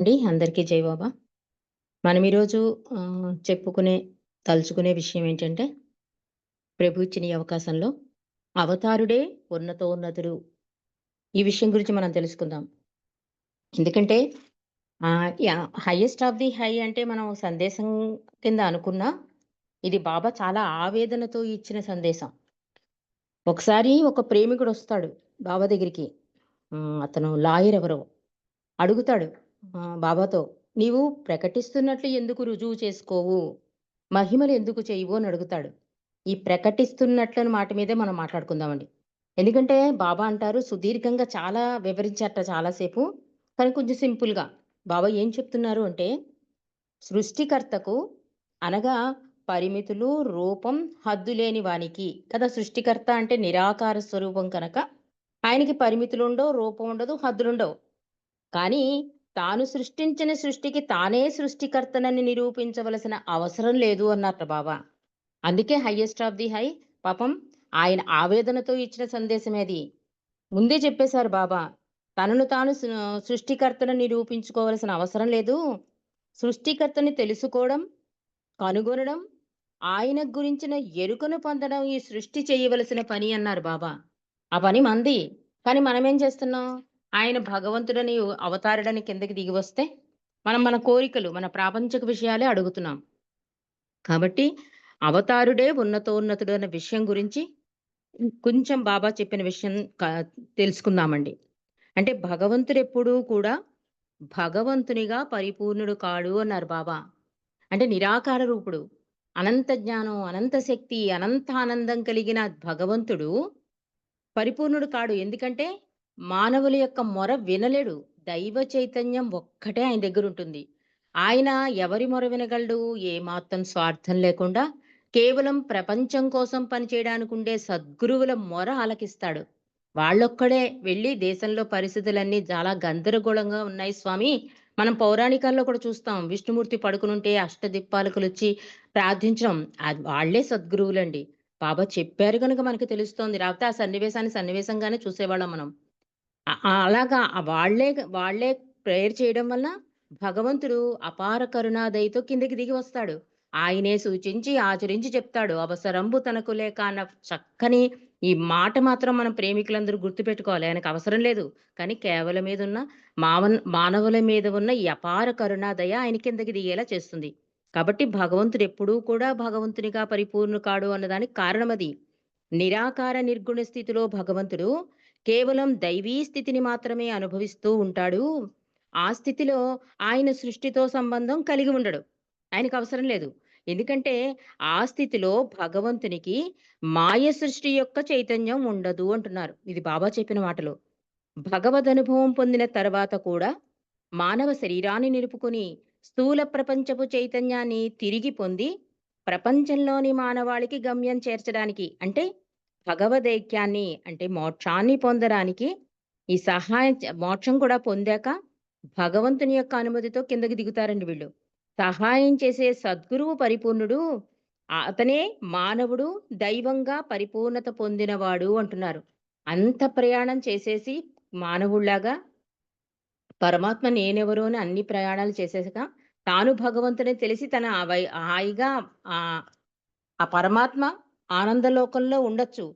అండి అందరికీ జై బాబా మనం ఈరోజు చెప్పుకునే, తలుచుకునే విషయం ఏంటంటే, ప్రభు ఇచ్చిన ఈ అవకాశంలో అవతారుడే ఉన్నతోన్నతుడు. ఈ విషయం గురించి మనం తెలుసుకుందాం. ఎందుకంటే హైయెస్ట్ ఆఫ్ ది హై అంటే మనం సందేశం కింద అనుకున్నా, ఇది బాబా చాలా ఆవేదనతో ఇచ్చిన సందేశం. ఒకసారి ఒక ప్రేమికుడు వస్తాడు బాబా దగ్గరికి. అతను లాయర్ ఎవరో. అడుగుతాడు బాబాతో, "నీవు ప్రకటిస్తున్నట్లు ఎందుకు రుజువు చేసుకోవు? మహిమలు ఎందుకు చేయవు?" అని అడుగుతాడు. ఈ ప్రకటిస్తున్నట్లని మాట మీదే మనం మాట్లాడుకుందామండి. ఎందుకంటే బాబా అంటారు సుదీర్ఘంగా చాలా వివరించారట చాలాసేపు కానీ కొంచెం సింపుల్‌గా. బాబా ఏం చెప్తున్నారు అంటే, సృష్టికర్తకు అనగా పరిమితులు, రూపం, హద్దు లేని వానికి కదా! సృష్టికర్త అంటే నిరాకార స్వరూపం కనుక ఆయనకి పరిమితులు ఉండవు రూపం ఉండదు, హద్దులుండవు. కానీ తాను సృష్టించిన సృష్టికి తానే సృష్టికర్తనని నిరూపించవలసిన అవసరం లేదు అన్నారు బాబా. అందుకే హయ్యెస్ట్ ఆఫ్ ది హై పాపం ఆయన ఆవేదనతో ఇచ్చిన సందేశమేది ముందే చెప్పేశారు బాబా. తనను తాను సృష్టికర్తను నిరూపించుకోవలసిన అవసరం లేదు. సృష్టికర్తని తెలుసుకోవడం, కనుగొనడం, ఆయన గురించిన ఎరుకను పొందడం ఈ సృష్టి చేయవలసిన పని అన్నారు బాబా. ఆ పని మంది కానీ మనమేం చేస్తున్నాం? ఆయన భగవంతుడని అవతారుడని కిందకి దిగి వస్తే, మనం మన కోరికలు, మన ప్రాపంచిక విషయాలే అడుగుతున్నాం. కాబట్టి అవతారుడే ఉన్నతోన్నతుడు అన్న విషయం గురించి కొంచెం బాబా చెప్పిన విషయం తెలుసుకుందామండి. అంటే భగవంతుడు ఎప్పుడూ కూడా భగవంతునిగా పరిపూర్ణుడు కాడు అన్నారు బాబా. అంటే నిరాకార రూపుడు. అనంత జ్ఞానం, అనంత శక్తి, అనంత ఆనందం కలిగిన భగవంతుడు పరిపూర్ణుడు కాడు. ఎందుకంటే మానవుల యొక్క మొర వినలేడు. దైవ చైతన్యం ఒక్కటే ఆయన దగ్గర ఉంటుంది ఆయన ఎవరి మొర వినగలడు? ఏమాత్రం స్వార్థం లేకుండా కేవలం ప్రపంచం కోసం పనిచేయడానికుండే సద్గురువుల మొర ఆలకిస్తాడు. వాళ్ళొక్కడే వెళ్ళి దేశంలో పరిస్థితులన్నీ చాలా గందరగోళంగా ఉన్నాయి స్వామి. మనం పౌరాణికాల్లో కూడా చూస్తాం. విష్ణుమూర్తి పడుకునుంటే అష్టదిక్పాలకులొచ్చి ప్రార్థించడం. అది వాళ్ళే సద్గురువులండి. బాబా చెప్పారు కనుక మనకు తెలుస్తోంది. రాకపోతే ఆ సన్నివేశాన్ని సన్నివేశంగానే చూసేవాళ్ళం మనం. అలాగా వాళ్ళే వాళ్ళే ప్రేయర్ చేయడం వల్ల భగవంతుడు అపార కరుణాదయతో కిందకి దిగి వస్తాడు. ఆయనే సూచించి, ఆచరించి చెప్తాడు. అవసరంబు తనకు లేక అన్న చక్కని ఈ మాట మాత్రం మనం ప్రేమికులందరూ గుర్తుపెట్టుకోవాలి. ఆయనకు అవసరం లేదు. కానీ కేవలం మీదున్న మావన్ మానవుల మీద ఉన్న ఈ అపార కరుణాదయ ఆయన కిందకి దిగేలా చేస్తుంది. కాబట్టి భగవంతుడు ఎప్పుడూ కూడా భగవంతునిగా పరిపూర్ణ కాడు అన్నదానికి కారణమది. నిరాకార నిర్గుణ స్థితిలో భగవంతుడు కేవలం దైవీ స్థితిని మాత్రమే అనుభవిస్తూ ఉంటాడు. ఆ స్థితిలో ఆయన సృష్టితో సంబంధం కలిగి ఉండడు. ఆయనకు అవసరం లేదు. ఎందుకంటే ఆ స్థితిలో భగవంతునికి మాయ సృష్టి యొక్క చైతన్యం ఉండదు అంటున్నారు. ఇది బాబా చెప్పిన మాటలు. భగవదనుభవం పొందిన తర్వాత కూడా మానవ శరీరాన్ని నిలుపుకొని స్థూల ప్రపంచపు చైతన్యాన్ని తిరిగి పొంది ప్రపంచంలోని మానవాళికి గమ్యం చేర్చడానికి అంటే భగవదైక్యాన్ని అంటే మోక్షాన్ని పొందడానికి ఈ సహాయం మోక్షం కూడా పొందాక భగవంతుని యొక్క అనుమతితో కిందకి దిగుతారండి వీళ్ళు. సహాయం చేసే సద్గురువు పరిపూర్ణుడు. అతనే మానవుడు దైవంగా పరిపూర్ణత పొందినవాడు అంటున్నారు. అంత ప్రయాణం చేసేసి మానవుళ్ళాగా పరమాత్మ నేనెవరు అని అన్ని ప్రయాణాలు చేసేసాక తాను భగవంతుని తెలిసి తన హాయిగా ఆ పరమాత్మ ఆనందలోకంలో ఉండొచ్చు.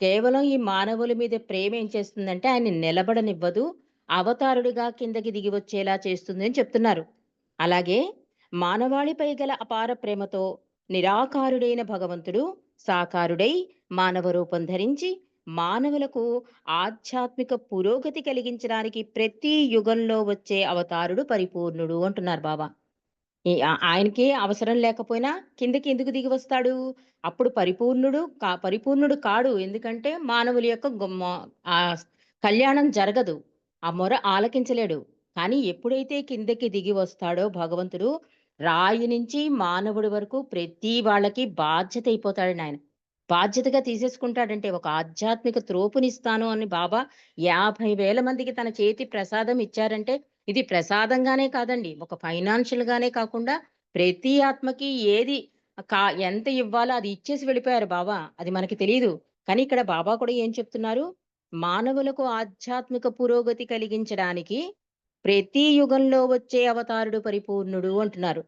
కేవలం ఈ మానవుల మీద ప్రేమ ఏం చేస్తుందంటే ఆయన్ని నిలబడనివ్వదు. అవతారుడిగా కిందకి దిగి వచ్చేలా చేస్తుంది అని చెప్తున్నారు. అలాగే మానవాళిపై గల అపార ప్రేమతో నిరాకారుడైన భగవంతుడు సాకారుడై మానవ రూపం ధరించి మానవులకు ఆధ్యాత్మిక పురోగతి కలిగించడానికి ప్రతి యుగంలో వచ్చే అవతారుడు పరిపూర్ణుడు అంటున్నారు బాబా. ఈ ఆ ఆయనకి అవసరం లేకపోయినా కిందకి ఎందుకు దిగి వస్తాడు? అప్పుడు పరిపూర్ణుడు కా పరిపూర్ణుడు కాడు. ఎందుకంటే మానవుల యొక్క గుమ్మ ఆ కళ్యాణం జరగదు. ఆ మొర ఆలకించలేడు. కానీ ఎప్పుడైతే కిందకి దిగి వస్తాడో భగవంతుడు రాయి నుంచి మానవుడి వరకు ప్రతి వాళ్ళకి బాధ్యత అయిపోతాడు ఆయన. బాధ్యతగా తీసేసుకుంటాడంటే ఒక ఆధ్యాత్మిక త్రోపునిస్తాను అని బాబా యాభై వేల మందికి తన చేతి ప్రసాదం ఇచ్చారంటే ఇది ప్రసాదంగానే కాదండి. ఒక ఫైనాన్షియల్‌గానే కాకుండా ప్రతి ఆత్మకి ఏది కా ఎంత ఇవ్వాలో అది ఇచ్చేసి వెళ్ళిపోయారు బాబా. అది మనకి తెలియదు కానీ ఇక్కడ బాబా కూడా ఏం చెప్తున్నారు? మానవులకు ఆధ్యాత్మిక పురోగతి కలిగించడానికి ప్రతి యుగంలో వచ్చే అవతారుడు పరిపూర్ణుడు అంటున్నారు.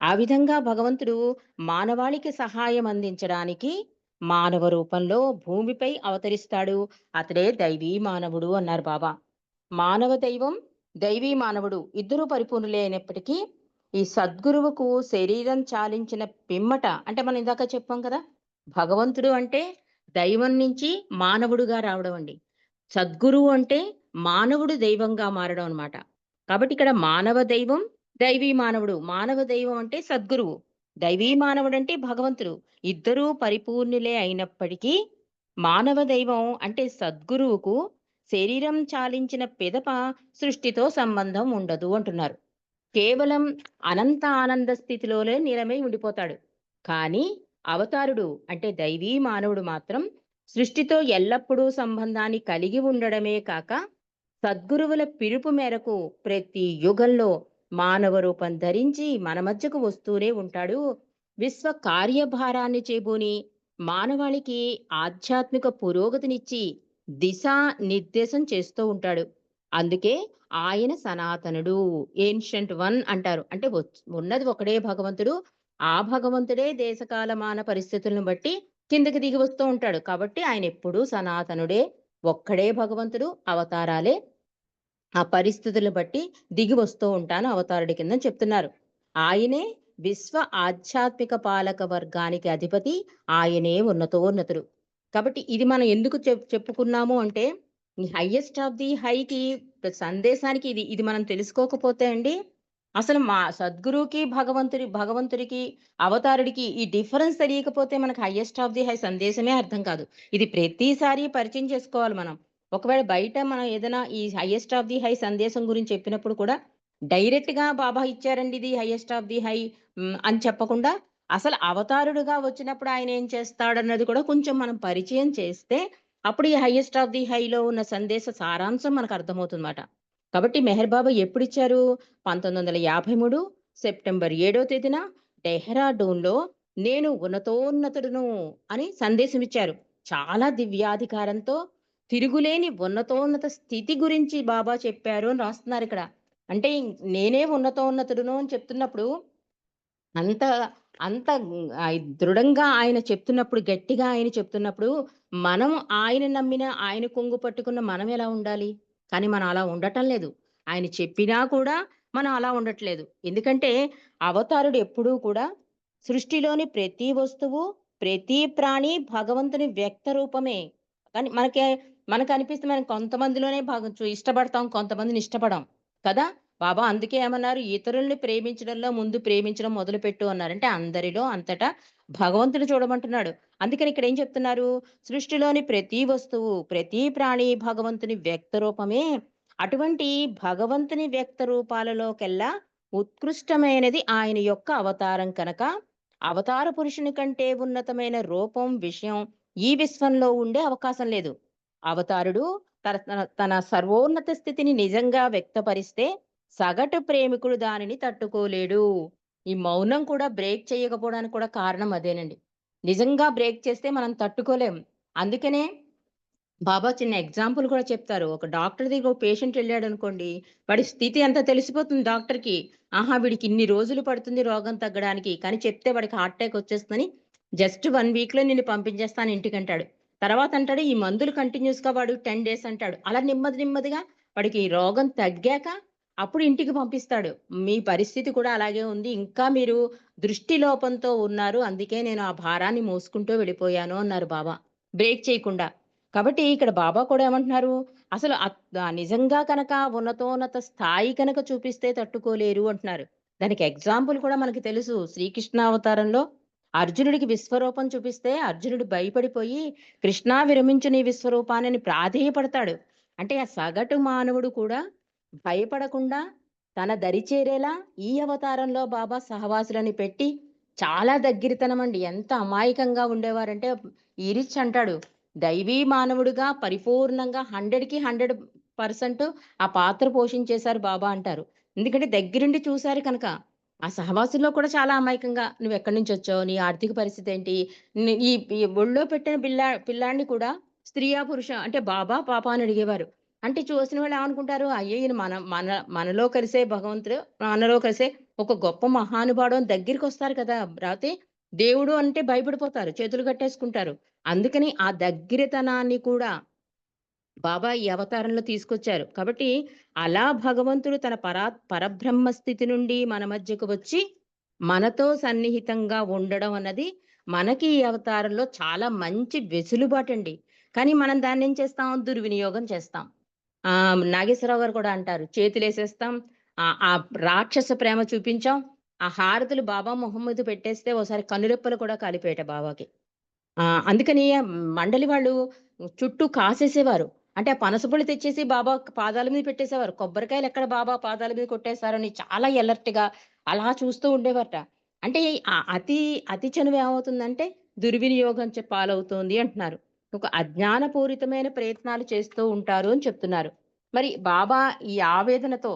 ఆ విధంగా భగవంతుడు మానవాళికి సహాయం అందించడానికి మానవ రూపంలో భూమిపై అవతరిస్తాడు. అతడే దైవీ మానవుడు అన్నారు బాబా. మానవ దైవం, దైవీ మానవుడు ఇద్దరూ పరిపూర్ణులే అయినప్పటికీ ఈ సద్గురువుకు శరీరం చాలించిన పిమ్మట అంటే మనం ఇందాక చెప్పాం కదా! భగవంతుడు అంటే దైవం నుంచి మానవుడుగా రావడం అండి. సద్గురువు అంటే మానవుడు దైవంగా మారడం అనమాట కాబట్టి ఇక్కడ మానవ దైవం, దైవీ మానవుడు. మానవ దైవం అంటే సద్గురువు. దైవీ మానవుడు అంటే భగవంతుడు. ఇద్దరూ పరిపూర్ణులే అయినప్పటికీ మానవ దైవం అంటే సద్గురువుకు శరీరం చాలించిన పిదప సృష్టితో సంబంధం ఉండదు అంటున్నారు. కేవలం అనంత ఆనంద స్థితిలోనే నిలమై ఉండిపోతాడు. కానీ అవతారుడు అంటే దైవీ మానవుడు మాత్రం సృష్టితో ఎల్లప్పుడూ సంబంధాన్ని కలిగి ఉండడమే కాక సద్గురువుల పిలుపు మేరకు ప్రతి యుగంలో మానవ రూపం ధరించి మన మధ్యకు వస్తూనే ఉంటాడు. విశ్వ కార్యభారాన్ని చేబూని మానవాళికి ఆధ్యాత్మిక పురోగతినిచ్చి దిశా నిర్దేశం చేస్తూ ఉంటాడు. అందుకే ఆయన సనాతనుడు. ఏన్షియంట్ వన్ అంటారు. అంటే ఉన్నది ఒకడే భగవంతుడు. ఆ భగవంతుడే దేశకాలమాన పరిస్థితులను బట్టి కిందకి దిగి వస్తూ ఉంటాడు. కాబట్టి ఆయన ఎప్పుడూ సనాతనుడే. ఒక్కడే భగవంతుడు. అవతారాలే ఆ పరిస్థితులను బట్టి దిగి వస్తూ ఉంటాను అవతారుడి కింద చెప్తున్నారు. ఆయనే విశ్వ ఆధ్యాత్మిక పాలక వర్గానికి అధిపతి. ఆయనే ఉన్నతోన్నతుడు. కాబట్టి ఇది మనం ఎందుకు చెప్ చెప్పుకున్నాము అంటే ఈ హైయెస్ట్ ఆఫ్ ది హైకి సందేశానికి ఇది ఇది మనం తెలుసుకోకపోతే అండి అసలు మా సద్గురువుకి, భగవంతుడి భగవంతుడికి, అవతారుడికి ఈ డిఫరెన్స్ తెలియకపోతే మనకు హైయెస్ట్ ఆఫ్ ది హై సందేశమే అర్థం కాదు. ఇది ప్రతిసారి పరిచయం చేసుకోవాలి మనం. ఒకవేళ బయట మనం ఏదైనా ఈ హైయెస్ట్ ఆఫ్ ది హై సందేశం గురించి చెప్పినప్పుడు కూడా డైరెక్ట్‌గా బాబా ఇచ్చారండి ఇది హైయెస్ట్ ఆఫ్ ది హై అని చెప్పకుండా అసలు అవతారుడుగా వచ్చినప్పుడు ఆయన ఏం చేస్తాడన్నది కూడా కొంచెం మనం పరిచయం చేస్తే అప్పుడు ఈ హైయెస్ట్ ఆఫ్ ది హైలో ఉన్న సందేశ సారాంశం మనకు అర్థమవుతుందన్నమాట. కాబట్టి మెహర్ బాబా ఎప్పుడిచ్చారు? 1953 సెప్టెంబర్ ఏడో తేదీన డెహ్రాడూన్‌లో నేను ఉన్నతోన్నతుడును అని సందేశం ఇచ్చారు. చాలా దివ్యాధికారంతో తిరుగులేని ఉన్నతోన్నత స్థితి గురించి బాబా చెప్పారు అని రాస్తున్నారు ఇక్కడ అంటే నేనే ఉన్నతోన్నతుడును అని చెప్తున్నప్పుడు అంత అంత దృఢంగా ఆయన చెప్తున్నప్పుడు, గట్టిగా ఆయన చెప్తున్నప్పుడు, మనం ఆయన నమ్మిన, ఆయన కొంగు పట్టుకున్న మనం ఎలా ఉండాలి? కానీ మనం అలా ఉండటం లేదు. ఆయన చెప్పినా కూడా మనం అలా ఉండట్లేదు. ఎందుకంటే అవతారుడు ఎప్పుడూ కూడా సృష్టిలోని ప్రతి వస్తువు, ప్రతి ప్రాణి భగవంతుని వ్యక్త రూపమే. కానీ మనకే మనకనిపిస్తే మనం కొంతమందిలోనే భాగం ఇష్టపడతాం. కొంతమందిని ఇష్టపడం. కదా! బాబా అందుకే ఏమన్నారు? ఇతరుల్ని ప్రేమించడంలో ముందు ప్రేమించడం మొదలుపెట్టు అన్నారు. అంటే అందరిలో అంతటా భగవంతుడు చూడమంటున్నాడు. అందుకని ఇక్కడ ఏం చెప్తున్నారు? సృష్టిలోని ప్రతి వస్తువు, ప్రతి ప్రాణి భగవంతుని వ్యక్త రూపమే. అటువంటి భగవంతుని వ్యక్త రూపాలలోకెల్లా ఉత్కృష్టమైనది ఆయన యొక్క అవతారం కనుక, అవతార పురుషుని కంటే ఉన్నతమైన రూపం, విషయం ఈ విశ్వంలో ఉండే అవకాశం లేదు. అవతారుడు తన తన తన సర్వోన్నత స్థితిని నిజంగా వ్యక్తపరిస్తే సగటు ప్రేమికుడు దానిని తట్టుకోలేడు. ఈ మౌనం కూడా బ్రేక్ చేయకపోవడానికి కూడా కారణం అదేనండి. నిజంగా బ్రేక్ చేస్తే మనం తట్టుకోలేం. అందుకనే బాబా చిన్న ఎగ్జాంపుల్ కూడా చెప్తారు. ఒక డాక్టర్ దగ్గర ఒక పేషెంట్ అనుకోండి వాడి స్థితి అంతా తెలిసిపోతుంది డాక్టర్‌కి. ఆహా! వీడికి ఇన్ని రోజులు పడుతుంది రోగం తగ్గడానికి. కానీ చెప్తే వాడికి హార్ట్ అటాక్ వచ్చేస్తుందని జస్ట్ వన్ వీక్‌లో నిన్ను పంపించేస్తాను ఇంటికి అంటాడు తర్వాత అంటాడు ఈ మందులు కంటిన్యూస్గా వాడు 10 డేస్ అంటాడు. అలా నెమ్మది నెమ్మదిగా వాడికి ఈ రోగం తగ్గాక అప్పుడు ఇంటికి పంపిస్తాడు. మీ పరిస్థితి కూడా అలాగే ఉంది. ఇంకా మీరు దృష్టి లోపంతో ఉన్నారు. అందుకే నేను ఆ భారాన్ని మోసుకుంటూ వెళ్ళిపోయాను అన్నారు బాబా. బ్రేక్ చేయకుండా. కాబట్టి ఇక్కడ బాబా కూడా ఏమంటున్నారు? అసలు నిజంగా కనుక ఉన్నతోన్నత స్థాయి కనుక చూపిస్తే తట్టుకోలేరు అంటున్నారు. దానికి ఎగ్జాంపుల్ కూడా మనకి తెలుసు. శ్రీకృష్ణ అవతారంలో అర్జునుడికి విశ్వరూపం చూపిస్తే అర్జునుడు భయపడిపోయి కృష్ణా విరమించు నీ విశ్వరూపాన్ని ప్రాధేయపడతాడు. అంటే ఆ సగటు మానవుడు కూడా భయపడకుండా తన దరి చేరేలా ఈ అవతారంలో బాబా సహవాసులని పెట్టి చాలా దగ్గిరితనమండి. ఎంత అమాయకంగా ఉండేవారంటే ఈరిచ్ అంటాడు. దైవీ మానవుడిగా పరిపూర్ణంగా 100కి 100% ఆ పాత్ర పోషించేశారు బాబా అంటారు. ఎందుకంటే దగ్గరుండి చూశారు కనుక. ఆ సహవాసుల్లో కూడా చాలా అమాయకంగా నువ్వు ఎక్కడి నుంచి వచ్చావు నీ ఆర్థిక పరిస్థితి ఏంటి? ఈ ఒళ్ళో పెట్టిన పిల్లా పిల్లాడిని కూడా స్త్రీయా? పురుష అంటే బాబా, పాప అని అడిగేవారు. అంటే చూసిన వాళ్ళు ఏమనుకుంటారు? అయ్యో! ఈయన మన మన మనలో కలిసే భగవంతుడు, మనలో కలిసే ఒక గొప్ప మహానుభావుడు దగ్గరికి వస్తారు కదా! రాతే దేవుడు అంటే భయపడిపోతారు. చేతులు కట్టేసుకుంటారు. అందుకని ఆ దగ్గరతనాన్ని కూడా బాబా ఈ అవతారంలో తీసుకొచ్చారు. కాబట్టి అలా భగవంతుడు తన పరా పరబ్రహ్మ స్థితి నుండి మన మధ్యకు వచ్చి, మనతో సన్నిహితంగా ఉండడం అన్నది మనకి ఈ అవతారంలో చాలా మంచి వెసులుబాటండి. కానీ మనం దాన్నేం చేస్తాం? దుర్వినియోగం చేస్తాం. ఆ నాగేశ్వరరావు గారు కూడా అంటారు. చేతులేసేస్తాం. వేసేస్తాం ఆ రాక్షస ప్రేమ చూపించాం. ఆ హారతులు బాబా మొహమ్మద్ పెట్టేస్తే ఓసారి కనురెప్పలు కూడా కాలిపోయాట బాబాకి. ఆ! అందుకని మండలి వాళ్ళు చుట్టూ కాసేసేవారు. అంటే ఆ పనసపొళ్ళు తెచ్చేసి బాబా పాదాల మీద పెట్టేసేవారు. కొబ్బరికాయలు ఎక్కడ బాబా పాదాల మీద కొట్టేస్తారని చాలా ఎలర్ట్‌గా అలా చూస్తూ ఉండేవారట. అంటే ఆ అతి అతి చనువు ఏమవుతుందంటే దుర్వినియోగం పాలవుతోంది అంటున్నారు. ఒక అజ్ఞానపూరితమైన ప్రయత్నాలు చేస్తూ ఉంటారు అని చెప్తున్నారు. మరి బాబా ఈ ఆవేదనతో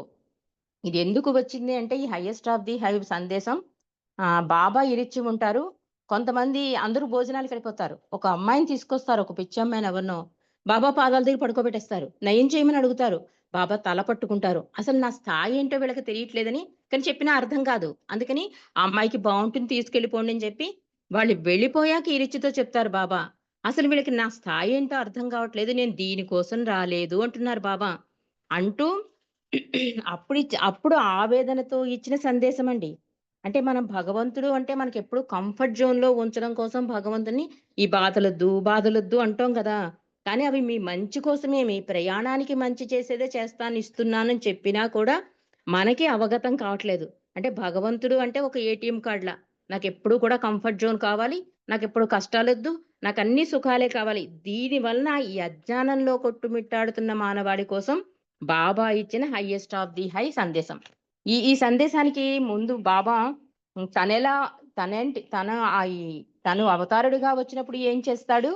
ఇది ఎందుకు వచ్చింది అంటే ఈ హైయెస్ట్ ఆఫ్ ది హై సందేశం ఆ బాబా ఇరిచ్చి ఉంటారు. కొంతమంది అందరూ భోజనాలకెళ్ళిపోతారు. ఒక అమ్మాయిని తీసుకొస్తారు. ఒక పిచ్చి అమ్మాయిని ఎవరినో. బాబా పాదాల దగ్గర పడుకోబెట్టేస్తారు. నయం చేయమని అడుగుతారు. బాబా తల పట్టుకుంటారు. అసలు నా స్థాయి ఏంటో వీళ్ళకి తెలియట్లేదని కానీ చెప్పినా అర్థం కాదు. అందుకని ఆ అమ్మాయికి బాగుంటుంది తీసుకెళ్ళిపోండి అని చెప్పి వాళ్ళు వెళ్ళిపోయాక ఇరిచ్చితో చెప్తారు బాబా. అసలు వీళ్ళకి నా స్థాయి ఏంటో అర్థం కావట్లేదు. నేను దీనికోసం రాలేదు అంటున్నారు బాబా. అంటూ అప్పుడు అప్పుడు ఆవేదనతో ఇచ్చిన సందేశం అండి అంటే మనం భగవంతుడు అంటే మనకెప్పుడు కంఫర్ట్ జోన్‌లో ఉంచడం కోసం భగవంతుని ఈ బాధలొద్దు, బాధలొద్దు అంటాం కదా కానీ అవి మీ మంచి కోసమే మీ ప్రయాణానికి మంచి చేసేదే చేస్తాను, ఇస్తున్నానని చెప్పినా కూడా మనకి అవగతం కావట్లేదు. అంటే భగవంతుడు అంటే ఒక ఏటీఎం కార్డ్‌లా. నాకు ఎప్పుడు కూడా కంఫర్ట్ జోన్ కావాలి. నాకు ఎప్పుడు కష్టాలొద్దు. నాకు అన్ని సుఖాలే కావాలి. దీని వలన ఈ అజ్ఞానంలో కొట్టుమిట్టాడుతున్న మానవాడి కోసం బాబా ఇచ్చిన హైయెస్ట్ ఆఫ్ ది హై సందేశం. ఈ ఈ సందేశానికి ముందు బాబా తనెలా తనేంటి తన తను అవతారుడిగా వచ్చినప్పుడు ఏం చేస్తాడు?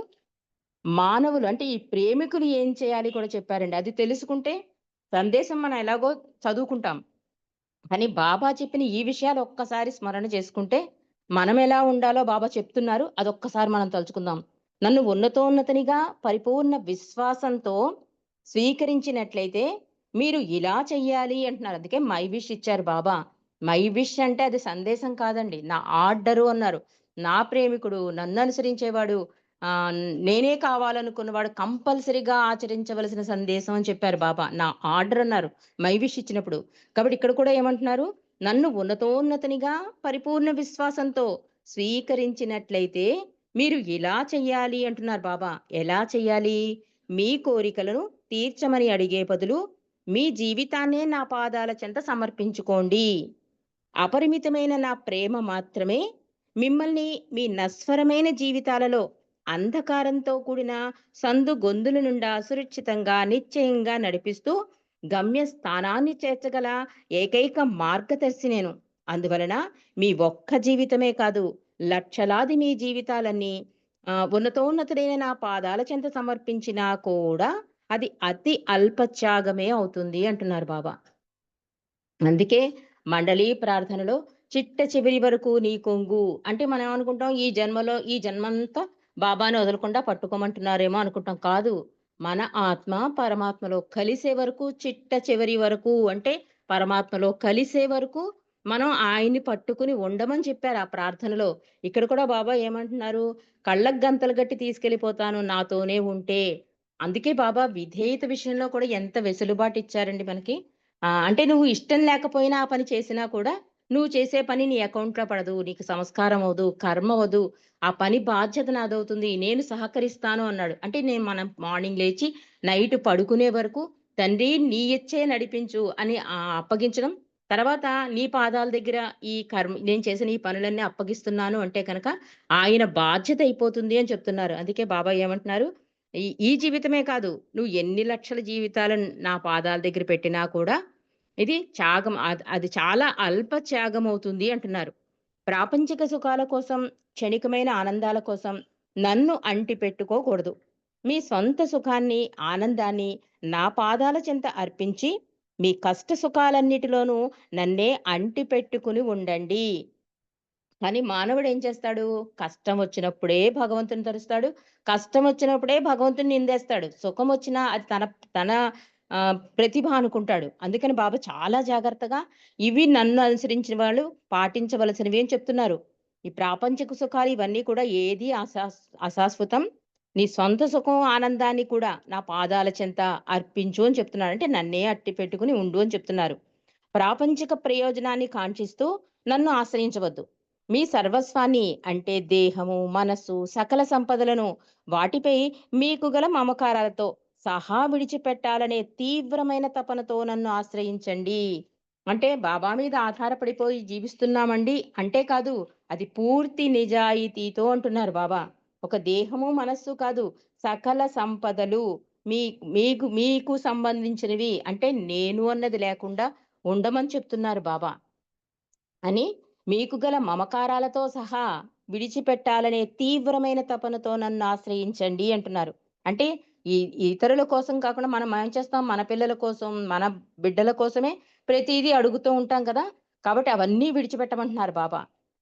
మానవులు అంటే ఈ ప్రేమికులు ఏం చేయాలి కూడా చెప్పారండి. అది తెలుసుకుంటే సందేశం మనం ఎలాగో చదువుకుంటాం. కానీ బాబా చెప్పిన ఈ విషయాలు ఒక్కసారి స్మరణ చేసుకుంటే మనం ఎలా ఉండాలో బాబా చెప్తున్నారు. అదొక్కసారి మనం తలుచుకుందాం. నన్ను ఉన్నతోన్నతునిగా పరిపూర్ణ విశ్వాసంతో స్వీకరించినట్లయితే మీరు ఇలా చెయ్యాలి అంటున్నారు. అందుకే మై విష్ ఇచ్చారు బాబా. మై విష్ అంటే అది సందేశం కాదండి. నా ఆర్డరు అన్నారు. నా ప్రేమికుడు, నన్ను అనుసరించేవాడు, నేనే కావాలనుకున్నవాడు కంపల్సరీగా ఆచరించవలసిన సందేశం అని చెప్పారు బాబా. నా ఆర్డర్ అన్నారు. మై విష్ ఇచ్చినప్పుడు. కాబట్టి ఇక్కడ కూడా ఏమంటున్నారు? నన్ను ఉన్నతోన్నతనిగా పరిపూర్ణ విశ్వాసంతో స్వీకరించినట్లయితే మీరు ఇలా చెయ్యాలి అంటున్నారు బాబా. ఎలా చెయ్యాలి? మీ కోరికలను తీర్చమని అడిగే బదులు మీ జీవితాన్నే నా పాదాల చెంత సమర్పించుకోండి. అపరిమితమైన నా ప్రేమ మాత్రమే మిమ్మల్ని మీ నస్వరమైన జీవితాలలో అంధకారంతో కూడిన సందు గొందుల నుండా సురక్షితంగా, నిశ్చయంగా నడిపిస్తూ గమ్యస్థానాన్ని చేర్చగల ఏకైక మార్గదర్శి నేను. అందువలన మీ ఒక్క జీవితమే కాదు, లక్షలాది మీ జీవితాలన్నీ ఉన్నతోన్నతుడైన నా పాదాల చెంత సమర్పించినా కూడా అది అతి అల్పత్యాగమే అవుతుంది అంటున్నారు బాబా. అందుకే మండలి ప్రార్థనలో చిట్ట చివరి వరకు నీ కొంగు అంటే మనం అనుకుంటాం ఈ జన్మలో ఈ జన్మంతా బాబాని వదలకుండా పట్టుకోమంటున్నారేమో అనుకుంటాం. కాదు. మన ఆత్మ పరమాత్మలో కలిసే వరకు చిట్ట చివరి వరకు అంటే పరమాత్మలో కలిసే వరకు మనం ఆయన్ని పట్టుకుని ఉండమని చెప్పారు ఆ ప్రార్థనలో. ఇక్కడ కూడా బాబా ఏమంటున్నారు? కళ్ళకు గంతలు గట్టి తీసుకెళ్ళిపోతాను నాతోనే ఉంటే. అందుకే బాబా విధేయత విషయంలో కూడా ఎంత వెసులుబాటు ఇచ్చారండి మనకి. ఆ! అంటే నువ్వు ఇష్టం లేకపోయినా ఆ పని చేసినా కూడా, నువ్వు చేసే పని నీ అకౌంట్‌లో పడదు. నీకు సంస్కారం అవదు కర్మ అవ్వదు. ఆ పని బాధ్యత నాదవుతుంది. నేను సహకరిస్తాను అన్నాడు. అంటే నేను మనం మార్నింగ్ లేచి నైట్ పడుకునే వరకు తండ్రి నీ ఇచ్చే నడిపించు అని అప్పగించడం. తర్వాత నీ పాదాల దగ్గర ఈ కర్మ నేను చేసిన ఈ పనులన్నీ అప్పగిస్తున్నాను అంటే కనుక ఆయన బాధ్యత అయిపోతుంది అని చెప్తున్నారు. అందుకే బాబా ఏమంటున్నారు? ఈ ఈ జీవితమే కాదు. నువ్వు ఎన్ని లక్షల జీవితాలను నా పాదాల దగ్గర పెట్టినా కూడా ఇది త్యాగం అది చాలా అల్ప త్యాగమవుతుంది అంటున్నారు. ప్రాపంచిక సుఖాల కోసం, క్షణికమైన ఆనందాల కోసం నన్ను అంటి పెట్టుకోకూడదు మీ సొంత సుఖాన్ని, ఆనందాన్ని నా పాదాల చెంత అర్పించి, మీ కష్ట సుఖాలన్నిటిలోనూ నన్నే అంటి పెట్టుకుని ఉండండి. కానీ ఏం చేస్తాడు? కష్టం వచ్చినప్పుడే భగవంతుని తరుస్తాడు కష్టం వచ్చినప్పుడే భగవంతుని నిందేస్తాడు. సుఖం వచ్చినా అది తన తన ప్రతిభ అనుకుంటాడు. అందుకని బాబా చాలా జాగ్రత్తగా ఇవి నన్ను అనుసరించిన వాళ్ళు పాటించవలసినవి అని చెప్తున్నారు. ఈ ప్రాపంచిక సుఖాలు ఇవన్నీ కూడా ఏది అశాస్ అశాశ్వతం. నీ సొంత సుఖం, ఆనందాన్ని కూడా నా పాదాల చెంత అర్పించు అని చెప్తున్నారు అంటే నన్నే అట్టి పెట్టుకుని ఉండు అని చెప్తున్నారు. ప్రాపంచిక ప్రయోజనాన్ని కాంక్షిస్తూ నన్ను ఆశ్రయించవద్దు. మీ సర్వస్వాన్ని అంటే దేహము, మనస్సు, సకల సంపదలను వాటిపై మీకు గల మమకారాలతో సహా విడిచిపెట్టాలనే తీవ్రమైన తపనతో నన్ను ఆశ్రయించండి. అంటే బాబా మీద ఆధారపడిపోయి జీవిస్తున్నామండి అంటే కాదు. అది పూర్తి నిజాయితీతో అంటున్నారు బాబా. ఒక దేహము, మనస్సు కాదు. సకల సంపదలు మీ మీకు మీకు సంబంధించినవి అంటే నేను అన్నది లేకుండా ఉండమని చెప్తున్నారు బాబా. అని మీకు గల మమకారాలతో సహా విడిచిపెట్టాలనే తీవ్రమైన తపనతో నన్ను ఆశ్రయించండి అంటున్నారు. అంటే ఈ ఇతరుల కోసం కాకుండా మనం ఏం చేస్తాం మన పిల్లల కోసం, మన బిడ్డల కోసమే ప్రతిదీ అడుగుతూ ఉంటాం కదా! కాబట్టి అవన్నీ విడిచిపెట్టమంటున్నారు బాబా.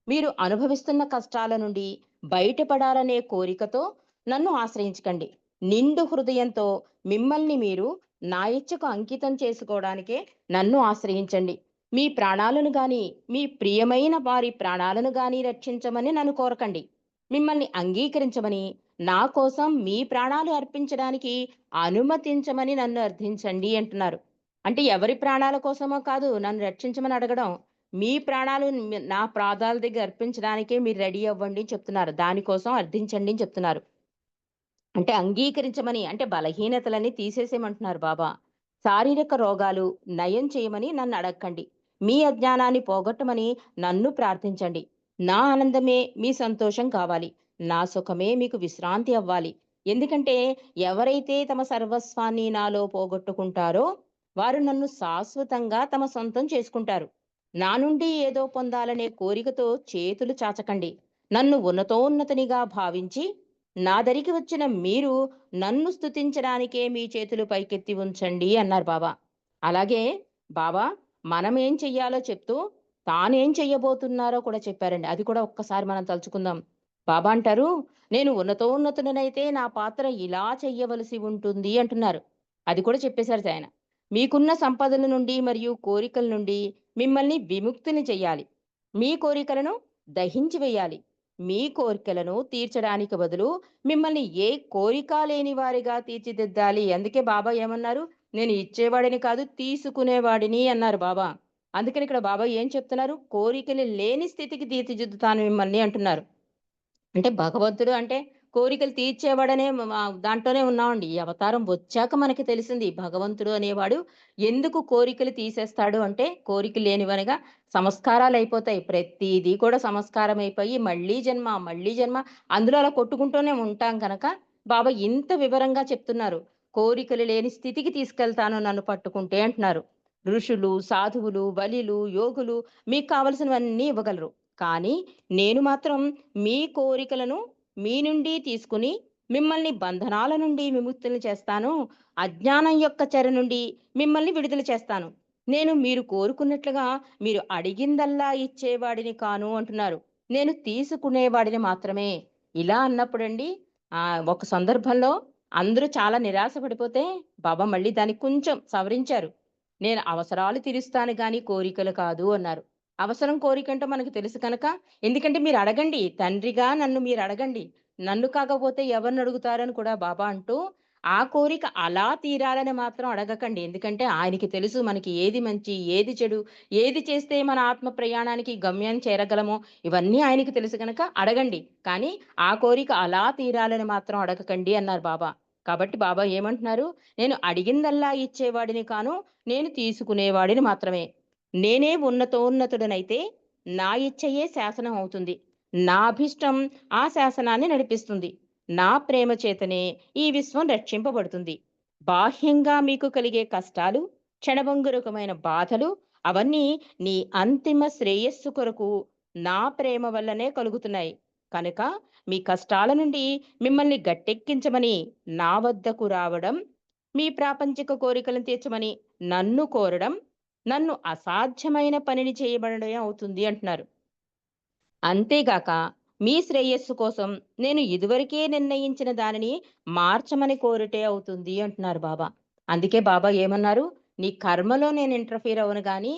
మీరు అనుభవిస్తున్న కష్టాల నుండి బయటపడాలనే కోరికతో నన్ను ఆశ్రయించకండి. నిండు హృదయంతో మిమ్మల్ని మీరు నా ఇచ్చకు అంకితం చేసుకోవడానికే నన్ను ఆశ్రయించండి. మీ ప్రాణాలను గాని, మీ ప్రియమైన వారి ప్రాణాలను గాని రక్షించమని నన్ను కోరకండి. మిమ్మల్ని అంగీకరించమని, నా కోసం మీ ప్రాణాలు అర్పించడానికి అనుమతించమని నన్ను అర్థించండి అంటున్నారు. అంటే ఎవరి ప్రాణాల కోసమో కాదు నన్ను రక్షించమని అడగడం. మీ ప్రాణాలు నా ప్రాధాల దగ్గర అర్పించడానికే మీరు రెడీ అవ్వండి అని చెప్తున్నారు. దానికోసం అర్థించండి అని చెప్తున్నారు. అంటే అంగీకరించమని అంటే బలహీనతలన్నీ తీసేసేయమంటున్నారు బాబా. శారీరక రోగాలు నయం చేయమని నన్ను అడగండి మీ అజ్ఞానాన్ని పోగొట్టమని నన్ను ప్రార్థించండి. నా ఆనందమే మీ సంతోషం కావాలి. నా సుఖమే మీకు విశ్రాంతి అవ్వాలి. ఎందుకంటే ఎవరైతే తమ సర్వస్వాన్ని నాలో పోగొట్టుకుంటారో వారు నన్ను శాశ్వతంగా తమ సొంతం చేసుకుంటారు. నా నుండి ఏదో పొందాలనే కోరికతో చేతులు చాచకండి. నన్ను ఉన్నతోన్నతనిగా భావించి నా దరికి వచ్చిన మీరు నన్ను స్తుతించడానికే మీ చేతులు పైకెత్తి ఉంచండి అన్నారు బాబా. అలాగే బాబా ఏం చెయ్యాలో చెప్తూ తానేం చెయ్యబోతున్నారో కూడా చెప్పారండి. అది కూడా ఒక్కసారి మనం తలుచుకుందాం. బాబా అంటారు, "నేను ఉన్నతోన్నతుడనైతే నా పాత్ర ఇలా చెయ్యవలసి ఉంటుంది" అంటున్నారు. అది కూడా చెప్పేశారు ఆయన. మీకున్న సంపదల నుండి మరియు కోరికల నుండి మిమ్మల్ని విముక్తిని చెయ్యాలి. మీ కోరికలను దహించి వేయాలి. మీ కోరికలను తీర్చడానికి బదులు మిమ్మల్ని ఏ కోరిక లేని వారిగా తీర్చిదిద్దాలి. అందుకే బాబా ఏమన్నారు? నేను ఇచ్చేవాడిని కాదు తీసుకునేవాడిని అన్నారు బాబా. అందుకని ఇక్కడ బాబా ఏం చెప్తున్నారు? కోరికలు లేని స్థితికి తీర్చిదిద్దుతాను మిమ్మల్ని అంటున్నారు. అంటే భగవంతుడు అంటే కోరికలు తీర్చేవాడనే దాంట్లోనే ఉన్నామండి. ఈ అవతారం వచ్చాక మనకి తెలిసింది భగవంతుడు అనేవాడు ఎందుకు కోరికలు తీసేస్తాడు అంటే కోరికలు లేనివనగా సంస్కారాలయిపోతాయి. ప్రతిదీ కూడా సంస్కారం అయిపోయి మళ్ళీ జన్మ, మళ్ళీ జన్మ అందులో అలా కొట్టుకుంటూనే ఉంటాం కనుక బాబా ఇంత వివరంగా చెప్తున్నారు. కోరికలు లేని స్థితికి తీసుకెళ్తాను నన్ను పట్టుకుంటే అంటున్నారు. ఋషులు, సాధువులు, బలిలు, యోగులు మీకు కావలసినవన్నీ ఇవ్వగలరు. కానీ నేను మాత్రం మీ కోరికలను మీ నుండి తీసుకుని మిమ్మల్ని బంధనాల నుండి విముక్తులు చేస్తాను. అజ్ఞానం యొక్క చెర నుండి మిమ్మల్ని విడుదల చేస్తాను. నేను మీరు కోరుకున్నట్లుగా మీరు అడిగిందల్లా ఇచ్చేవాడిని కాను అంటున్నారు. నేను తీసుకునేవాడిని మాత్రమే. ఇలా అన్నప్పుడండి ఆ ఒక సందర్భంలో అందరూ చాలా నిరాశ పడిపోతే బాబా మళ్ళీ దాన్ని కొంచెం సవరించారు. నేను అవసరాలు తీరుస్తాను కానీ కోరికలు కాదు అన్నారు. అవసరం కోరికంటే మనకు తెలుసు కనుక ఎందుకంటే మీరు అడగండి. తండ్రిగా నన్ను మీరు అడగండి. నన్ను కాకపోతే ఎవరిని అడుగుతారని కూడా బాబా అంటూ ఆ కోరిక అలా తీరాలని మాత్రం అడగకండి. ఎందుకంటే ఆయనకి తెలుసు మనకి ఏది మంచి, ఏది చెడు, ఏది చేస్తే మన ఆత్మ ప్రయాణానికి గమ్యం చేరగలమో ఇవన్నీ ఆయనకి తెలుసు కనుక అడగండి. కానీ ఆ కోరిక అలా తీరాలని మాత్రం అడగకండి అన్నారు బాబా. కాబట్టి బాబా ఏమంటున్నారు? నేను అడిగిందల్లా ఇచ్చేవాడిని కాను. నేను తీసుకునేవాడిని మాత్రమే. నేనే ఉన్నతోన్నతుడనైతే నా ఇచ్చయే శాసనం అవుతుంది. నా అభిష్టం ఆ శాసనాన్ని నడిపిస్తుంది. నా ప్రేమ చేతనే ఈ విశ్వం రక్షింపబడుతుంది. బాహ్యంగా మీకు కలిగే కష్టాలు, క్షణభంగురకమైన బాధలు అవన్నీ నీ అంతిమ శ్రేయస్సు కొరకు నా ప్రేమ వల్లనే కలుగుతున్నాయి. కనుక మీ కష్టాల నుండి మిమ్మల్ని గట్టెక్కించమని నా వద్దకు రావడం, మీ ప్రాపంచిక కోరికలను తీర్చమని నన్ను కోరడం, నన్ను అసాధ్యమైన పనిని చేయబడమే అవుతుంది అంటున్నారు. అంతేగాక మీ శ్రేయస్సు కోసం నేను ఇదివరకే నిర్ణయించిన దానిని మార్చమని కోరుటే అవుతుంది అంటున్నారు బాబా. అందుకే బాబా ఏమన్నారు నీ కర్మలో నేను ఇంటర్ఫీర్ అవ్వను కానీ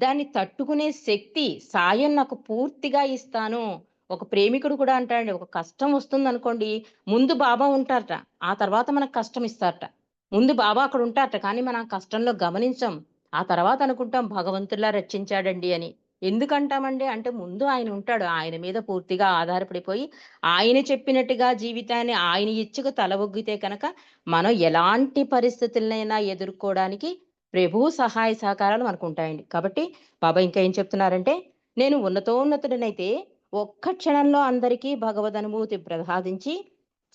దాన్ని తట్టుకునే శక్తి సాయం నాకు పూర్తిగా ఇస్తాను ఒక ప్రేమికుడు కూడా అంటాడండి ఒక కష్టం వస్తుంది అనుకోండి ముందు బాబా ఉంటారట ఆ తర్వాత మనకు కష్టం ఇస్తారట ముందు బాబా అక్కడ ఉంటారట కానీ మనం కష్టంలో గమనించం ఆ తర్వాత అనుకుంటాం భగవంతుల్లా రక్షించాడండి అని. ఎందుకంటామండి? అంటే ముందు ఆయన ఉంటాడు. ఆయన మీద పూర్తిగా ఆధారపడిపోయి ఆయన చెప్పినట్టుగా జీవితాన్ని ఆయన ఇచ్చుకు తల ఒగ్గితే కనుక మనం ఎలాంటి పరిస్థితులనైనా ఎదుర్కోవడానికి ప్రభు సహాయ సహకారాలు మనకు ఉంటాయండి కాబట్టి బాబా ఇంకా ఏం చెప్తున్నారంటే నేను ఉన్నతోన్నతుడినైతే ఒక్క క్షణంలో అందరికీ భగవద్ అనుభూతి ప్రసాదించి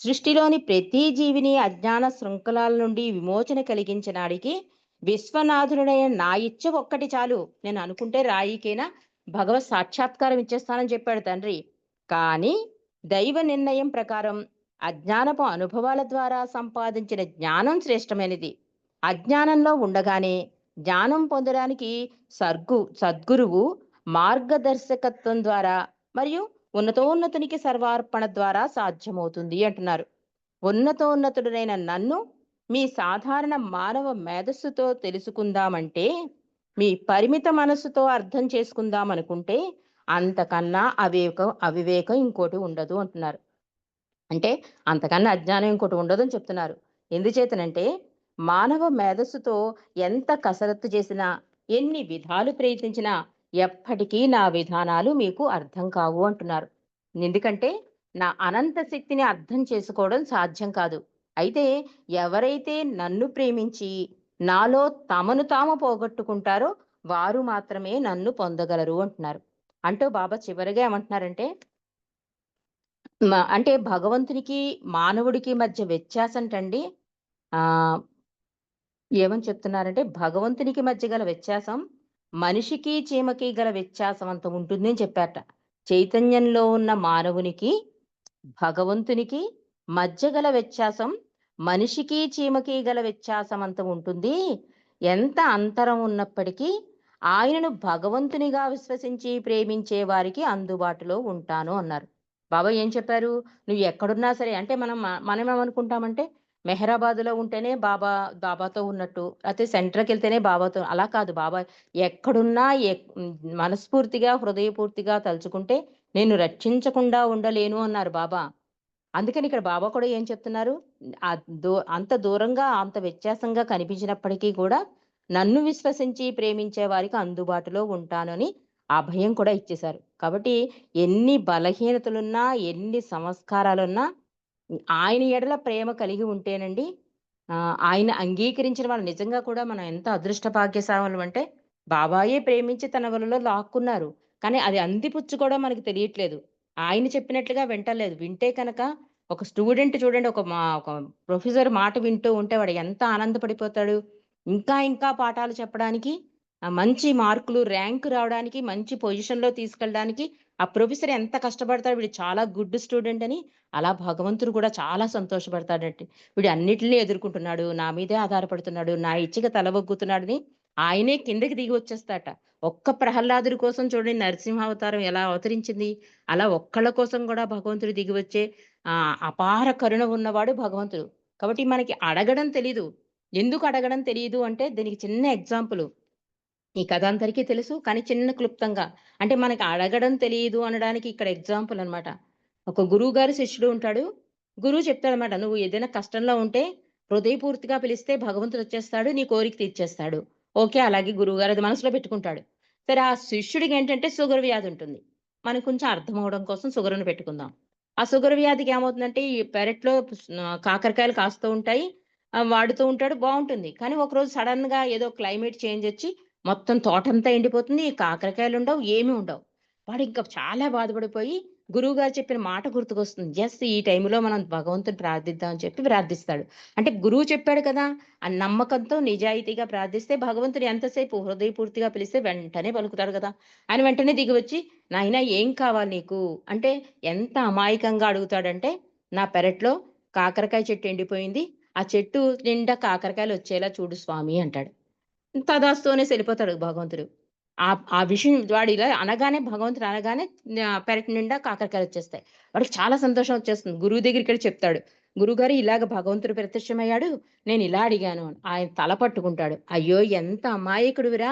సృష్టిలోని ప్రతి జీవిని అజ్ఞాన శృంఖలాల నుండి విమోచన కలిగించినాడికి విశ్వనాథుడైన నా ఇచ్చ ఒక్కటి చాలు. నేను అనుకుంటే రాయికైనా? భగవత్ సాక్షాత్కారం ఇచ్చేస్తానని చెప్పాడు తండ్రి. కానీ దైవ నిర్ణయం ప్రకారం అజ్ఞానపు అనుభవాల ద్వారా సంపాదించిన జ్ఞానం శ్రేష్టమైనది. అజ్ఞానంలో ఉండగానే జ్ఞానం పొందడానికి సర్గు సద్గురువు మార్గదర్శకత్వం ద్వారా మరియు ఉన్నతోన్నతునికి సర్వార్పణ ద్వారా సాధ్యమవుతుంది అంటున్నారు. ఉన్నతోన్నతుడైన నన్ను మీ సాధారణ మానవ మేధస్సుతో తెలుసుకుందామంటే మీ పరిమిత మనస్సుతో అర్థం చేసుకుందాం అనుకుంటే అంతకన్నా అవివేకం అవివేకం ఇంకోటి ఉండదు అంటున్నారు. అంటే అంతకన్నా అజ్ఞానం ఇంకోటి ఉండదు అని చెప్తున్నారు. ఎందుచేతనంటే మానవ మేధస్సుతో ఎంత కసరత్తు చేసినా ఎన్ని విధాలు ప్రయత్నించినా ఎప్పటికీ నా విధానాలు మీకు అర్థం కావు అంటున్నారు. ఎందుకంటే నా అనంత శక్తిని అర్థం చేసుకోవడం సాధ్యం కాదు. అయితే ఎవరైతే నన్ను ప్రేమించి నాలో తమను తాము పోగొట్టుకుంటారో వారు మాత్రమే నన్ను పొందగలరు అంటున్నారు. అంటూ బాబా చివరిగా ఏమంటున్నారంటే అంటే భగవంతునికి మానవుడికి మధ్య వ్యత్యాసం అండి ఆ ఏమని చెప్తున్నారంటే భగవంతునికి మధ్య గల వ్యత్యాసం మనిషికి చీమకి గల వ్యత్యాసం అంత ఉంటుందని అని చెప్పారట. చైతన్యంలో ఉన్న మానవునికి భగవంతునికి మధ్య గల వ్యత్యాసం మనిషికి చీమకి గల వ్యత్యాసం అంత ఉంటుంది. ఎంత అంతరం ఉన్నప్పటికీ ఆయనను భగవంతునిగా విశ్వసించి ప్రేమించే వారికి అందుబాటులో ఉంటాను అన్నారు. బాబా ఏం చెప్పారు? నువ్వు ఎక్కడున్నా సరే అంటే మనం మనం ఏమనుకుంటామంటే మెహరాబాద్లో ఉంటేనే బాబా బాబాతో ఉన్నట్టు లేకపోతే సెంటర్కి వెళ్తేనే బాబాతో అలా కాదు బాబా. ఎక్కడున్నా ఎక్- మనస్ఫూర్తిగా హృదయపూర్తిగా తలుచుకుంటే నేను రక్షించకుండా ఉండలేను అన్నారు బాబా. అందుకని ఇక్కడ బాబా కూడా ఏం చెప్తున్నారు? ఆ దూ అంత దూరంగా అంత వ్యత్యాసంగా కనిపించినప్పటికీ కూడా నన్ను విశ్వసించి ప్రేమించే వారికి అందుబాటులో ఉంటానని ఆ భయం కూడా ఇచ్చేశారు. కాబట్టి ఎన్ని బలహీనతలున్నా ఎన్ని సంస్కారాలున్నా ఆయన ఎడల ప్రేమ కలిగి ఉంటేనండి ఆయన అంగీకరించిన వాళ్ళు నిజంగా కూడా మనం ఎంత అదృష్ట భాగ్యశాలం అంటే బాబాయే ప్రేమించి తన వలలో లాక్కున్నారు. కానీ అది అందిపుచ్చు కూడా మనకి తెలియట్లేదు. ఆయన చెప్పినట్లుగా వింటలేదు. వింటే కనుక ఒక స్టూడెంట్ చూడండి ఒక మా ఒక ప్రొఫెసర్ మాట వింటూ ఉంటే వాడు ఎంత ఆనందపడిపోతాడు. ఇంకా ఇంకా పాఠాలు చెప్పడానికి మంచి మార్కులు ర్యాంక్ రావడానికి మంచి పొజిషన్లో తీసుకెళ్ళడానికి ఆ ప్రొఫెసర్ ఎంత కష్టపడతాడు. వీడు చాలా గుడ్ స్టూడెంట్ అని అలా భగవంతుడు కూడా చాలా సంతోషపడతాడంటే వీడు అన్నిటిని ఎదుర్కొంటున్నాడు. నా మీదే ఆధారపడుతున్నాడు. నా ఇచ్చిక తలవగ్గుతున్నాడని ఆయనే కిందకి దిగి వచ్చేస్తాట. ఒక్క ప్రహ్లాదుడి కోసం చూడండి నరసింహావతారం ఎలా అవతరించింది. అలా ఒక్కళ్ళ కోసం కూడా భగవంతుడు దిగి వచ్చే ఆ అపార కరుణ ఉన్నవాడు భగవంతుడు. కాబట్టి మనకి అడగడం తెలీదు. ఎందుకు అడగడం తెలియదు అంటే దీనికి చిన్న ఎగ్జాంపుల్. ఈ కథ అందరికీ తెలుసు కానీ చిన్న క్లుప్తంగా. అంటే మనకి అడగడం తెలియదు అనడానికి ఇక్కడ ఎగ్జాంపుల్ అనమాట ఒక గురువు గారి శిష్యుడు ఉంటాడు. గురువు చెప్తాడనమాట నువ్వు ఏదైనా కష్టంలో ఉంటే హృదయపూర్తిగా పిలిస్తే భగవంతుడు వచ్చేస్తాడు నీ కోరిక తీర్చేస్తాడు. ఓకే అలాగే గురువు గారు అది మనసులో పెట్టుకుంటాడు. సరే ఆ శిష్యుడికి ఏంటంటే షుగర్ వ్యాధి ఉంటుంది. మనకు కొంచెం అర్థం అవడం కోసం షుగర్ను పెట్టుకుందాం. ఆ షుగర్ వ్యాధికి ఏమవుతుందంటే ఈ పెరట్లో కాకరకాయలు కాస్తూ ఉంటాయి. వాడుతూ ఉంటాడు బాగుంటుంది. కానీ ఒకరోజు సడన్గా ఏదో క్లైమేట్ చేంజ్ వచ్చి మొత్తం తోటంతా ఎండిపోతుంది. కాకరకాయలు ఉండవు ఏమీ ఉండవు. వాడు ఇంకా చాలా బాధపడిపోయి గురువు గారు చెప్పిన మాట గుర్తుకొస్తుంది. ఎస్ ఈ టైంలో మనం భగవంతుని ప్రార్థిద్దాం అని చెప్పి ప్రార్థిస్తాడు. అంటే గురువు చెప్పాడు కదా ఆ నమ్మకంతో నిజాయితీగా ప్రార్థిస్తే భగవంతుడు ఎంతసేపు హృదయపూర్తిగా పిలిస్తే వెంటనే పలుకుతాడు కదా. ఆయన వెంటనే దిగి వచ్చి నాయనా ఏం కావాలి నీకు? అంటే ఎంత అమాయకంగా అడుగుతాడంటే నా పెరట్లో కాకరకాయ చెట్టు ఎండిపోయింది. ఆ చెట్టు నిండా కాకరకాయలు వచ్చేలా చూడు స్వామి అంటాడు. తదాస్తోనే అనేసి వెళ్ళిపోతాడు భగవంతుడు. ఆ ఆ విషయం వాడు ఇలా అనగానే భగవంతుడు అనగానే పెరటి నిండా కాకరకాయలు వచ్చేస్తాయి వాడికి చాలా సంతోషం వచ్చేస్తుంది గురువు దగ్గరికి వెళ్ళి చెప్తాడు గురుగారు ఇలాగ భగవంతుడు ప్రత్యక్షమయ్యాడు. నేను ఇలా అడిగాను అని. ఆయన తల పట్టుకుంటాడు. అయ్యో! ఎంత అమాయకుడువిరా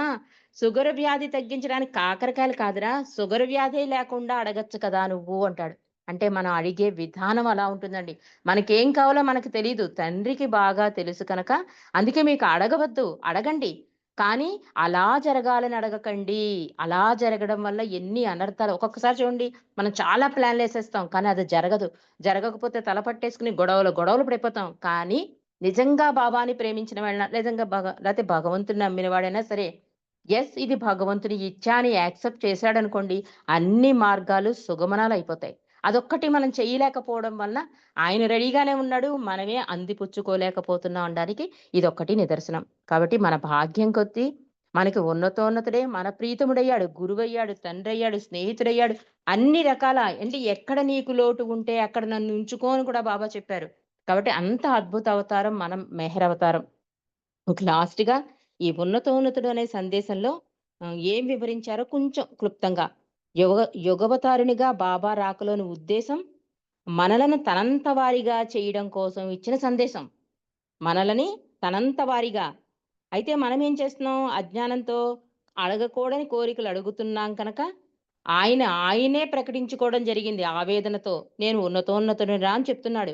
షుగర్ వ్యాధి తగ్గించడానికి కాకరకాయలు కాదురా! షుగర్ వ్యాధే లేకుండా అడగొచ్చు కదా నువ్వు అంటాడు. అంటే మనం అడిగే విధానం అలా ఉంటుందండి. మనకేం కావాలో మనకు తెలియదు తండ్రికి బాగా తెలుసు కనుక అందుకే మీకు అడగవద్దు. అడగండి. కానీ అలా జరగాలని అడగకండి. అలా జరగడం వల్ల ఎన్ని అనర్థాలు ఒక్కొక్కసారి చూడండి మనం చాలా ప్లాన్లు వేసేస్తాం కానీ అది జరగదు. జరగకపోతే తల పట్టేసుకుని గొడవలు, గొడవలు పడిపోతాం. కానీ నిజంగా బాబాని ప్రేమించిన వాళ్ళ నిజంగా భగ లేతే భగవంతుని నమ్మిన వాడైనా సరే ఎస్ ఇది భగవంతుని ఇచ్చా అని యాక్సెప్ట్ చేశాడనుకోండి అన్ని మార్గాలు సుగమనాలు అయిపోతాయి అదొక్కటి మనం చేయలేకపోవడం వలన ఆయన రెడీగానే ఉన్నాడు. మనమే అందిపుచ్చుకోలేకపోతున్నాం అనడానికి ఇదొక్కటి నిదర్శనం. కాబట్టి మన భాగ్యం కొద్దీ మనకి ఉన్నతోన్నతుడే మన ప్రీతముడయ్యాడు. గురువయ్యాడు, తండ్రయ్యాడు, స్నేహితుడయ్యాడు. అన్ని రకాల అంటే ఎక్కడ నీకు లోటు ఉంటే అక్కడ నన్ను ఉంచుకోని కూడా బాబా చెప్పారు. కాబట్టి అంత అద్భుత అవతారం మనం మెహర్ అవతారం. ఒక లాస్ట్‌గా ఈ ఉన్నతోన్నతుడు అనే సందేశంలో ఏం వివరించారో కొంచెం క్లుప్తంగా యుగ యుగవతారునిగా బాబా రాకలోని ఉద్దేశం మనలను తనంత వారిగా చేయడం కోసం ఇచ్చిన సందేశం. మనలని తనంత వారిగా అయితే మనం ఏం చేస్తున్నాం అజ్ఞానంతో అడగకూడని కోరికలు అడుగుతున్నాం కనుక ఆయన ఆయనే ప్రకటించుకోవడం జరిగింది ఆవేదనతో. నేను ఉన్నతోన్నతుడినిరా అని చెప్తున్నాడు.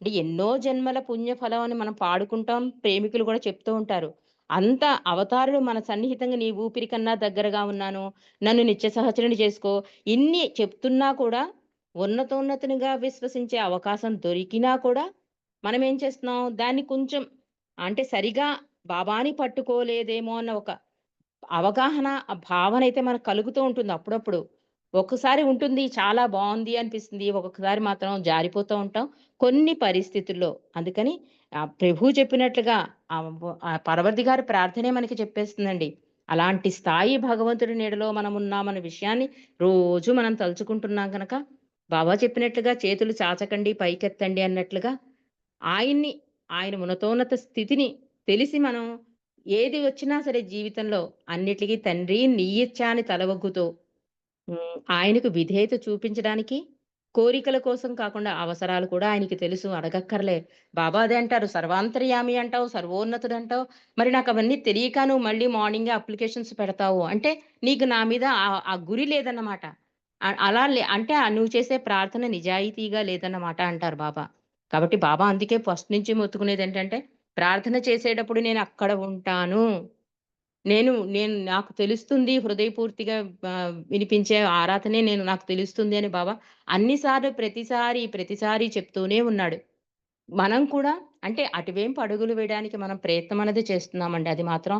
అంటే ఎన్నో జన్మల పుణ్యఫలం అని మనం పాడుకుంటాం. ప్రేమికులు కూడా చెప్తూ ఉంటారు. అంత అవతారుడు మన సన్నిహితంగా నీ ఊపిరి కన్నా దగ్గరగా ఉన్నాను. నన్ను నిత్య సహచరుని చేసుకో. ఇన్ని చెప్తున్నా కూడా ఉన్నతోన్నతునిగా విశ్వసించే అవకాశం దొరికినా కూడా మనం ఏం చేస్తున్నాం దాన్ని కొంచెం అంటే సరిగా బాబాని పట్టుకోలేదేమో అన్న ఒక అవగాహన, భావన అయితే మనకు కలుగుతూ ఉంటుంది అప్పుడప్పుడు. ఒక్కసారి ఉంటుంది చాలా బాగుంది అనిపిస్తుంది. ఒక్కొక్కసారి మాత్రం జారిపోతూ ఉంటాం. కొన్ని పరిస్థితుల్లో. అందుకని ప్రభు చెప్పినట్లుగా ఆహ్, గారి ప్రార్థనే మనకి చెప్పేస్తుందండి. అలాంటి స్థాయి భగవంతుడి నీడలో మనం ఉన్నామన్న విషయాన్ని రోజు మనం తలుచుకుంటున్నాం కనుక బాబా చెప్పినట్లుగా చేతులు చాచకండి పైకెత్తండి అన్నట్లుగా ఆయన్ని ఆయన ఉన్నతోన్నత స్థితిని తెలిసి మనం ఏది వచ్చినా సరే జీవితంలో అన్నిటికీ తండ్రి నీ ఇచ్చ అని తలవొగ్గుతూ ఆయనకు విధేయత చూపించడానికి కోరికల కోసం కాకుండా అవసరాలు కూడా ఆయనకి తెలుసు అడగక్కర్లే. బాబా అదే అంటారు సర్వాంతర్యామి అంటావు, సర్వోన్నతుడు అంటావు. మరి నాకు అవన్నీ తెలియక నువ్వు మళ్ళీ మార్నింగ్ అప్లికేషన్స్ పెడతావు. అంటే నీకు నా మీద ఆ గురి లేదన్నమాట. అలా లే అంటే నువ్వు చేసే ప్రార్థన నిజాయితీగా లేదన్నమాట అంటారు బాబా. కాబట్టి బాబా అందుకే ఫస్ట్ నుంచి మొత్తుకునేది ఏంటంటే ప్రార్థన చేసేటప్పుడు నేను అక్కడ ఉంటాను. నేను నేను నాకు తెలుస్తుంది హృదయపూర్తిగా వినిపించే ఆరాధనే నేను నాకు తెలుస్తుంది అని బాబా అన్నిసార్లు ప్రతిసారి, ప్రతిసారి చెప్తూనే ఉన్నాడు. మనం కూడా అంటే అటువేం అడుగులు వేయడానికి మనం ప్రయత్నం అనేది చేస్తున్నామండి. అది మాత్రం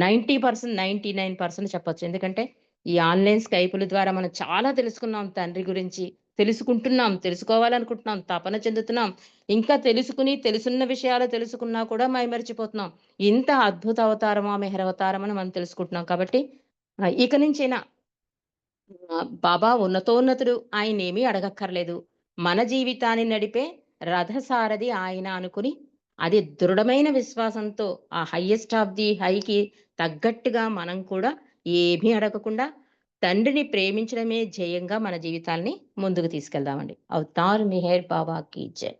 ninety percent ninety nine percent చెప్పచ్చు ఎందుకంటే ఈ ఆన్‌లైన్ స్కైపుల ద్వారా మనం చాలా తెలుసుకున్నాం తండ్రి గురించి. తెలుసుకుంటున్నాం, తెలుసుకోవాలనుకుంటున్నాం, తపన చెందుతున్నాం. ఇంకా తెలుసుకుని తెలుసున్న విషయాలు తెలుసుకున్నా కూడా మైమరిచిపోతున్నాం. ఇంత అద్భుత అవతారమా, మెహర్ అవతారం అని మనం తెలుసుకుంటున్నాం. కాబట్టి ఇక నుంచైనా బాబా ఉన్నతోన్నతుడు ఆయన్నేమీ అడగక్కర్లేదు. మన జీవితాన్ని నడిపే రథసారథి ఆయన అనుకుని అది దృఢమైన విశ్వాసంతో ఆ హయ్యెస్ట్ ఆఫ్ ది హైకి తగ్గట్టుగా మనం కూడా ఏమీ అడగకుండా తండ్రిని ప్రేమించడమే జయంగా మన జీవితాల్ని ముందుకు తీసుకెళ్దామండి. అవుతారు మిహేర్ బాబా బాబాకి జై.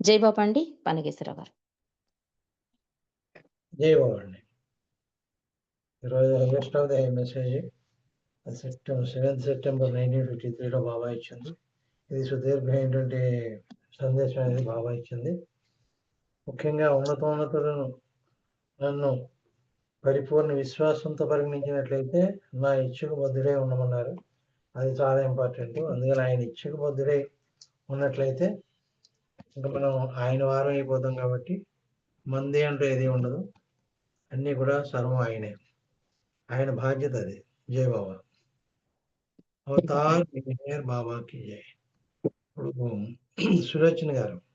జై బాబా అండి. పనగేశ్వరరావు గారు. జై బాబా అండి. ఈరోజు highest of the high message September seventh September 1953లో Baba ఇచ్చింది. ఇది సుదీర్ఘమైనటువంటి సందేశం అనేది బాబా ఇచ్చింది. ముఖ్యంగా ఉన్నతోన్నతులను నన్ను పరిపూర్ణ విశ్వాసంతో పరిగణించినట్లయితే నా ఇచ్చుకు బద్దుడే ఉండమన్నారు. అది చాలా ఇంపార్టెంట్. అందుకని ఆయన ఇచ్చుకు బద్దుడే ఉన్నట్లయితే ఇంకా మనం ఆయన వారం అయిపోతాం కాబట్టి మంది అంటూ ఏది ఉండదు. అన్నీ కూడా సర్వం ఆయనే. ఆయన బాధ్యత అది. జయ బాబా. అవతార్ బాబాకి జై. ఇప్పుడు సులోచన గారు